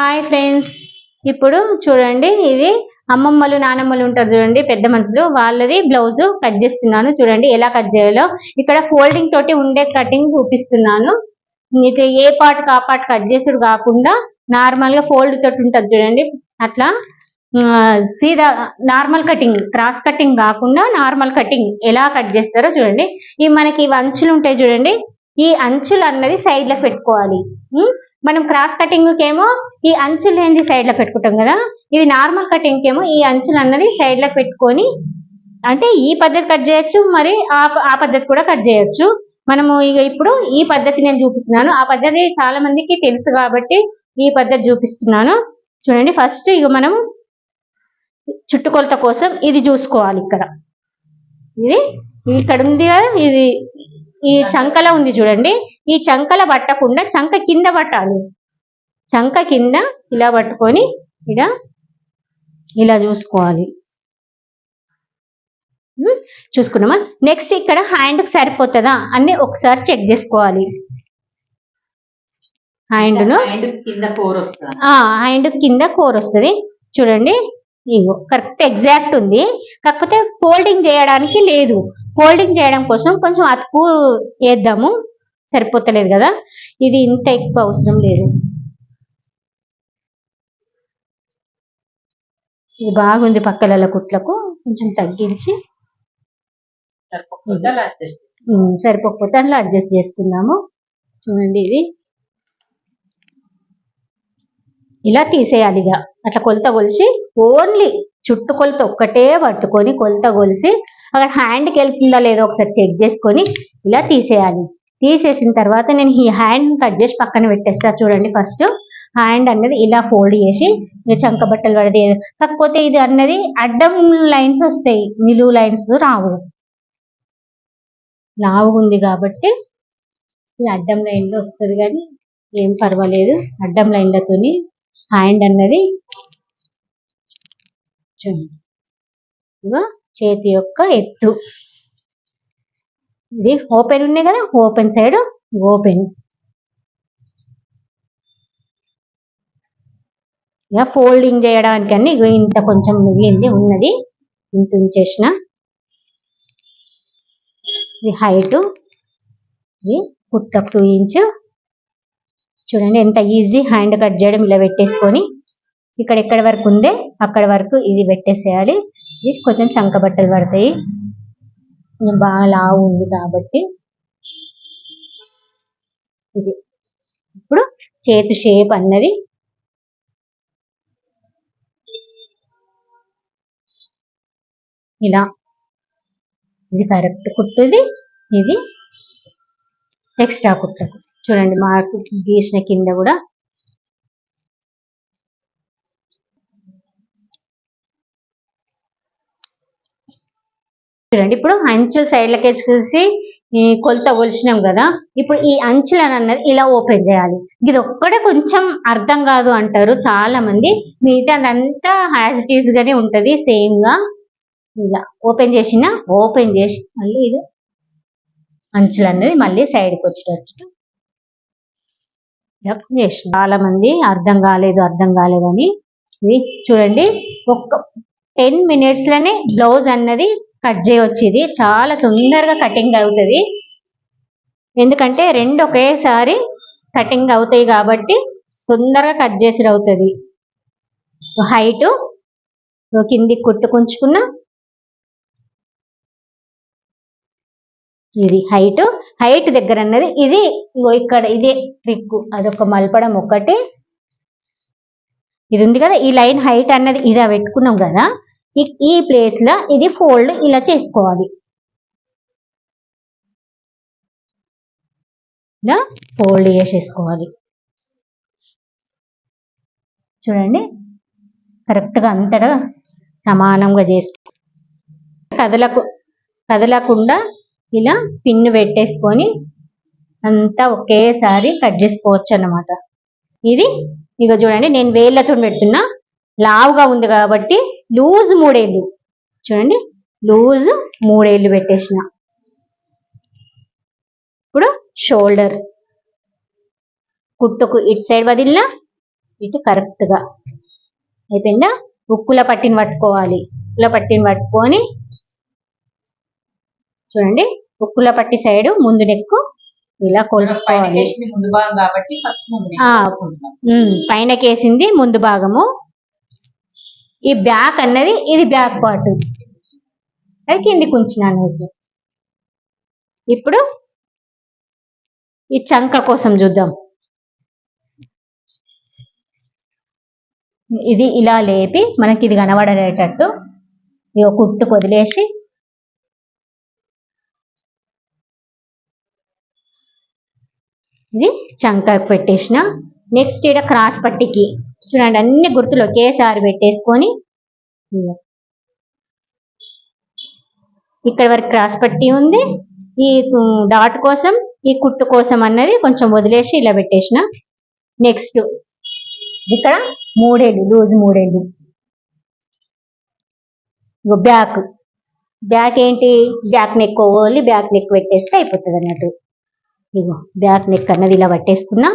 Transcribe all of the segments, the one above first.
Hi friends ఇప్పుడు చూడండి ఇది అమ్మమ్మలు నానమ్మలు ఉంటారు చూడండి పెద్ద మనుషులు. వాళ్ళది బ్లౌజ్ కట్ చేస్తున్నాను చూడండి ఎలా కట్ చేయాలో. ఇక్కడ ఫోల్డింగ్ తోటి ఉండే కటింగ్ చూపిస్తున్నాను. మీకు ఏ పార్ట్ ఆ పార్ట్ కట్ చేసుడు కాకుండా నార్మల్గా ఫోల్డ్ తోటి ఉంటుంది చూడండి. అట్లా సీదా నార్మల్ కటింగ్ క్రాస్ కటింగ్ కాకుండా నార్మల్ కటింగ్ ఎలా కట్ చేస్తారో చూడండి. ఈ మనకి ఇవి అంచులు ఉంటాయి చూడండి. ఈ అంచులు అన్నది సైడ్లో పెట్టుకోవాలి. మనం క్రాస్ కటింగ్ ఏమో ఈ అంచులు ఏంది సైడ్లో పెట్టుకుంటాం కదా? ఇది నార్మల్ కటింగ్ ఏమో ఈ అంచులు అన్నది సైడ్లో పెట్టుకొని అంటే ఈ పద్ధతి కట్ చేయొచ్చు మరి ఆ ప- ఆ పద్ధతి కూడా కట్ చేయొచ్చు. మనము ఇక ఇప్పుడు ఈ పద్ధతి నేను చూపిస్తున్నాను. ఆ పద్ధతి చాలా మందికి తెలుసు కాబట్టి ఈ పద్ధతి చూపిస్తున్నాను. చూడండి ఫస్ట్ ఇక మనం చుట్టుకొలత కోసం ఇది చూసుకోవాలి ఇక్కడ. ఇది ఇది ఇక్కడ ఉంది కదా ఇది ఈ చంకల ఉంది చూడండి. ఈ చంకల పట్టకుండా చంక కింద పట్టాలి. చంక కింద ఇలా పట్టుకొని ఇలా ఇలా చూసుకోవాలి. చూసుకున్నామా? నెక్స్ట్ ఇక్కడ హ్యాండ్కి సరిపోతుందా? అన్ని ఒకసారి చెక్ చేసుకోవాలి. హ్యాండ్ను హ్యాండ్ కింద కోర్ వస్తుంది? ఆ హ్యాండ్ కింద కోర్ వస్తుంది. చూడండి. ఇగో కరెక్ట్ ఎగ్జాక్ట్ ఉంది. కాకపోతే ఫోల్డింగ్ చేయడానికి లేదు. ఫోల్డింగ్ చేయడం కోసం కొంచెం అతుకు వేద్దాము. సరిపోతలేదు కదా? ఇది ఇంత ఎక్కువ అవసరం లేదు. ఇది బాగుంది పక్కల కుట్లకు. కొంచెం తగ్గించి సరిపోకపోతే అందులో అడ్జస్ట్ చేసుకుందాము చూడండి ఇది. ఇలా తీసేయాలి ఇక. అట్లా కొలత కొలిసి ఓన్లీ చుట్టు కొలత ఒక్కటే పట్టుకొని కొలత కొలిసి అక్కడ హ్యాండ్కి వెళ్తుందా లేదో ఒకసారి చెక్ చేసుకొని ఇలా తీసేయాలి. తీసేసిన తర్వాత నేను ఈ హ్యాండ్ కట్ చేసి పక్కన పెట్టేస్తా చూడండి ఫస్ట్ హ్యాండ్ అన్నది ఇలా ఫోల్డ్ చేసి చంక బట్టలు పడితే కాకపోతే ఇది అన్నది అడ్డం లైన్స్ వస్తాయి నిలువు లైన్స్ రావు. లావుగా ఉంది కాబట్టి ఈ అడ్డం లైన్లో వస్తుంది కానీ ఏం పర్వాలేదు. అడ్డం లైన్లతో హ్యాండ్ అన్నది చూడండి. చేతి యొక్క ఎత్తు. ఇది ఓపెన్ ఉన్నాయి కదా ఓపెన్ సైడ్ ఓపెన్ ఇలా ఫోల్డింగ్ చేయడానికి అన్ని ఇంత కొంచెం మిగిలింది ఉన్నది. ఇంత ఉంచేసిన. ఇది హైటు ఇది పుట్ట టూ ఇంచ్ చూడండి ఎంత ఈజీ హ్యాండ్ కట్ చేయడం ఇలా పెట్టేసుకొని ఇక్కడ ఎక్కడ వరకు ఉందే అక్కడ వరకు ఇది పెట్టేసేయాలి. ఇది కొంచెం చంక బట్టలు పడతాయి. కొంచెం బాగా లావు ఉంది కాబట్టి ఇది. ఇప్పుడు చేతు షేప్ అన్నది. ఇలా. ఇది కరెక్ట్ కుట్టుది. ఇది ఎక్స్ట్రా కుట్టకు. చూడండి మార్కు గీసిన కింద కూడా చూడండి. ఇప్పుడు అంచుల సైడ్లకి చూసి ఈ కొలత కొలిచినాం కదా. ఇప్పుడు ఈ అంచులను అన్నది ఇలా ఓపెన్ చేయాలి. ఇది ఒక్కడే కొంచెం అర్థం కాదు అంటారు చాలా మంది మిగతా అదంతా యాజ్ గానే ఉంటది. సేమ్గా ఇలా ఓపెన్ చేసిన ఓపెన్ చేసి మళ్ళీ ఇది అంచులు అన్నది మళ్ళీ సైడ్కి వచ్చేటట్టు ఓపెన్ చేసిన. చాలా మంది అర్థం కాలేదు అర్థం కాలేదని. ఇది చూడండి. ఒక్క టెన్ మినిట్స్లోనే బ్లౌజ్ అన్నది కట్ చేయవచ్చు ఇది చాలా తొందరగా కటింగ్ అవుతుంది. ఎందుకంటే రెండు ఒకేసారి కటింగ్ అవుతాయి కాబట్టి తొందరగా కట్ చేసి అవుతుంది. హైటు కింది కుట్టుకుంచుకున్న ఇది హైట్. హైట్ దగ్గర అన్నది ఇది ఇక్కడ ఇదే ట్రిక్ అదొక మలపడం ఒకటి ఇది ఉంది కదా ఈ లైన్ హైట్ అన్నది ఇలా పెట్టుకున్నాం కదా. ఈ- ఈ ప్లేస్లో ఇది ఫోల్డ్ ఇలా చేసుకోవాలి. ఇలా ఫోల్డ్ చేసేసుకోవాలి. చూడండి కరెక్ట్గా అంతటా సమానంగా చేసి కదలకు కదలకుండా ఇలా పిన్ను పెట్టేసుకొని అంతా ఒకేసారి కట్ చేసుకోవచ్చు అన్నమాట ఇది ఇక చూడండి నేను వేళ్ళతో పెడుతున్నా లావుగా ఉంది కాబట్టి లూజ్ మూడేళ్ళు. చూడండి లూజ్ మూడేళ్ళు పెట్టేసిన. ఇప్పుడు షోల్డర్. కుట్టుకు ఇటు సైడ్ వదిలినా ఇటు కరెక్ట్గా అయిపోయిందా? ఉక్కుల పట్టిని పట్టుకోవాలి. ఉక్కుల పట్టిని పట్టుకొని చూడండి ఉక్కుల పట్టి సైడ్ ముందు నెక్కు ఇలా కొలుసుకోవాలి. పైన కేసింది ముందు భాగము. ఈ బ్యాక్ అన్నది ఇది బ్యాక్ పార్ట్ అది కిందికి ఉంచినాను ఇది. ఇప్పుడు ఈ చంక కోసం చూద్దాం ఇది ఇలా లేపి మనకి ఇది కనబడేటట్టు ఇక కుట్టు వదిలేసి ఇది చంక పెట్టేసిన నెక్స్ట్ ఇక్కడ క్రాస్ పట్టికి. చూడండి అన్ని గుర్తులు ఒకేసారి పెట్టేసుకొని ఇక్కడ వరకు క్రాస్ పట్టి ఉంది. ఈ డాట్ కోసం ఈ కుట్టు కోసం అన్నది కొంచెం వదిలేసి ఇలా పెట్టేసిన. నెక్స్ట్ ఇక్కడ మూడేళ్ళు లూజ్ మూడేళ్ళు. బ్యాక్. బ్యాక్ ఏంటి? Back neck only back neck పెట్టేస్తే అయిపోతుంది అన్నట్టు ఇగో బ్యాక్ నెక్ అన్నది ఇలా పట్టేసుకున్నా.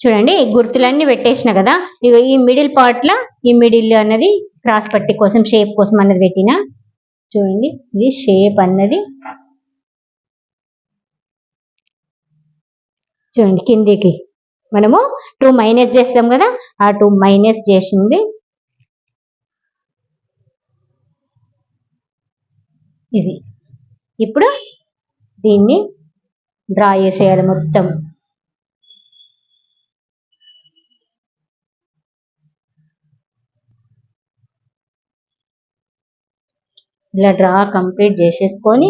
చూడండి గుర్తులన్నీ పెట్టేసిన కదా? ఇక ఈ మిడిల్ పార్ట్లో ఈ మిడిల్ అన్నది క్రాస్ పట్టి కోసం షేప్ కోసం అన్నది పెట్టిన. చూడండి ఇది షేప్ అన్నది. చూడండి కిందికి. మనము టూ మైనస్ చేస్తాం కదా? ఆ టూ మైనస్ చేసింది. ఇది. ఇప్పుడు దీన్ని డ్రా చేసేయాలి మొత్తం. ఇలా డ్రా కంప్లీట్ చేసేసుకొని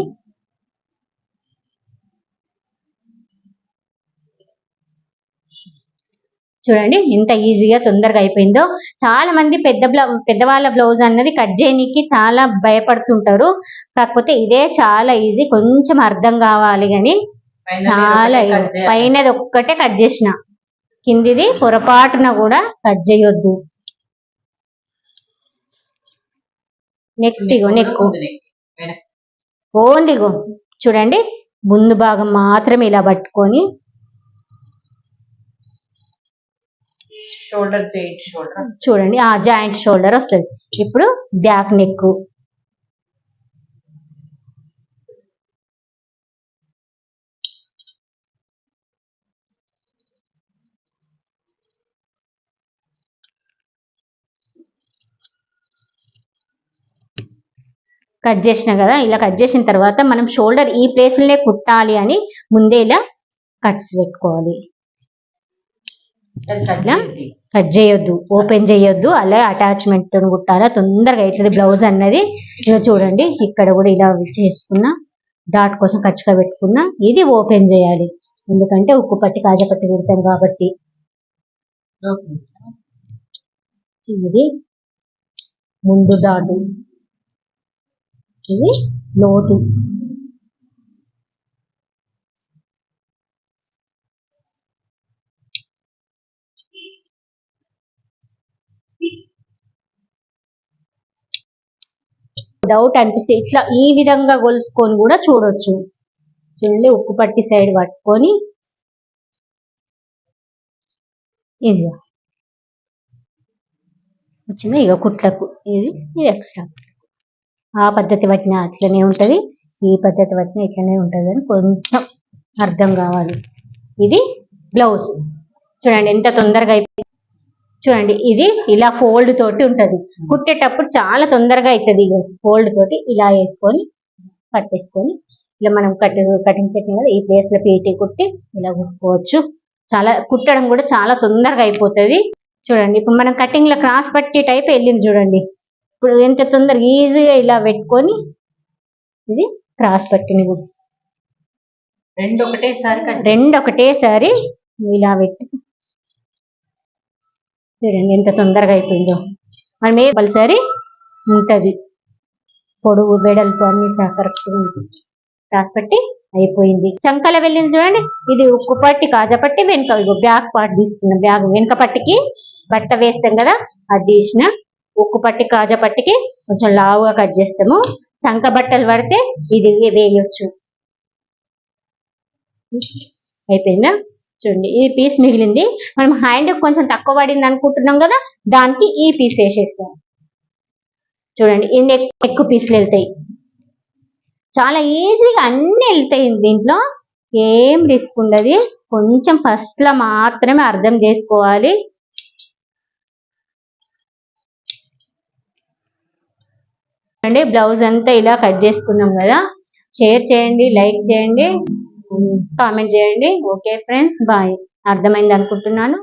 చూడండి ఎంత ఈజీగా తొందరగా అయిపోయిందో. చాలా మంది పెద్ద బ్లౌ పెద్దవాళ్ళ బ్లౌజ్ అన్నది కట్ చేయనీకి చాలా భయపడుతుంటారు. కాకపోతే ఇదే చాలా ఈజీ కొంచెం అర్థం కావాలి కానీ చాలా. పైనది ఒక్కటే కట్ చేసిన. కిందిది పొరపాటున కూడా కట్ చేయొద్దు. నెక్స్ట్ ఇగో నెక్. ఓన్లీ ఇగో. చూడండి ముందు భాగం మాత్రమే ఇలా పట్టుకొని. షోల్డర్ జాయింట్ షోల్డర్ చూడండి ఆ జాయింట్ షోల్డర్ వస్తుంది. ఇప్పుడు బ్యాక్ నెక్ కట్ చేసిన కదా ఇలా కట్ చేసిన తర్వాత మనం షోల్డర్ ఈ ప్లేస్లోనే కుట్టాలి అని ముందే ఇలా కట్స్ పెట్టుకోవాలి. ఇలా? కట్ చేయొద్దు ఓపెన్ చేయొద్దు అలా అటాచ్మెంట్తో కుట్టాలా? తొందరగా అవుతుంది బ్లౌజ్ అన్నది ఇక చూడండి ఇక్కడ కూడా ఇలా చేసుకున్నా డాట్ కోసం ఖర్చుగా పెట్టుకున్నా ఇది ఓపెన్ చేయాలి. ఎందుకంటే ఉక్కు పట్టి కాజపట్టి కుడతాం కాబట్టి. ఇది ముందు డాటు ఇది లోటు. డౌట్ అనిపిస్తే ఇట్లా ఈ విధంగా గొలుసుకొని కూడా చూడొచ్చు. చూడండి ఉక్కు పట్టి సైడ్ పట్టుకొని. ఇది వచ్చింది? ఇక కుట్లకు. ఇది ఇది ఎక్స్ట్రా ఆ పద్ధతి పట్టిన అట్లనే ఉంటది. ఈ పద్ధతి పట్టిన ఇట్లనే ఉంటుంది అని కొంచెం అర్థం కావాలి. ఇది బ్లౌజ్. చూడండి ఎంత తొందరగా అయిపోయింది చూడండి ఇది ఇలా ఫోల్డ్ తోటి ఉంటుంది. కుట్టేటప్పుడు చాలా తొందరగా అవుతుంది ఫోల్డ్ తోటి ఇలా వేసుకొని కట్టేసుకొని ఇలా మనం కట్ కటింగ్ సెట్ కదా ఈ ప్లేస్లో పీటీ కుట్టి ఇలా కుట్టుకోవచ్చు. చాలా కుట్టడం కూడా చాలా తొందరగా అయిపోతుంది. చూడండి ఇప్పుడు మనం కటింగ్లో క్రాస్ పట్టి టైప్ వెళ్ళింది చూడండి. ఇప్పుడు ఎంత తొందరగా ఈజీగా ఇలా పెట్టుకొని ఇది క్రాస్ పట్టిని కుట్టు. రెండు ఒకటేసారి కట్ రెండు ఒకటేసారి ఇలా పెట్టి చూడండి ఎంత తొందరగా అయిపోయిందో. మనం ఏ పలిసరి ఉంటది. పొడుగు వెడల్పు అన్ని కరెక్ట్ రాసిపెట్టి అయిపోయింది. చంకల వెళ్ళింది చూడండి. ఇది ఉక్కు పట్టి కాజపట్టి వెనుక బ్యాక్ పార్ట్ తీసుకున్నాం. బ్యాగ్ వెనుక పట్టికి బట్ట వేస్తాం కదా? అది తీసిన ఉక్కు పట్టి కాజా పట్టికి కొంచెం లావుగా కట్ చేస్తాము. శంఖ బట్టలు పడితే ఇది వేయొచ్చు. అయిపోయిందా? చూడండి ఈ పీస్ మిగిలింది. మనం హ్యాండ్ కొంచెం తక్కువ పడింది అనుకుంటున్నాం కదా దానికి ఈ పీస్ వేసేస్తాం. చూడండి ఈ ఎక్కువ పీసులు వెళ్తాయి. చాలా ఈజీగా అన్ని వెళ్తాయి దీంట్లో. ఏం రిస్క్ ఉండదు. కొంచెం ఫస్ట్లో మాత్రమే అర్థం చేసుకోవాలి. అండి బ్లౌజ్ అంతా ఇలా కట్ చేసుకున్నాం కదా. షేర్ చేయండి లైక్ చేయండి కామెంట్ చేయండి. Okay friends bye. అర్థమైంది అనుకుంటున్నాను.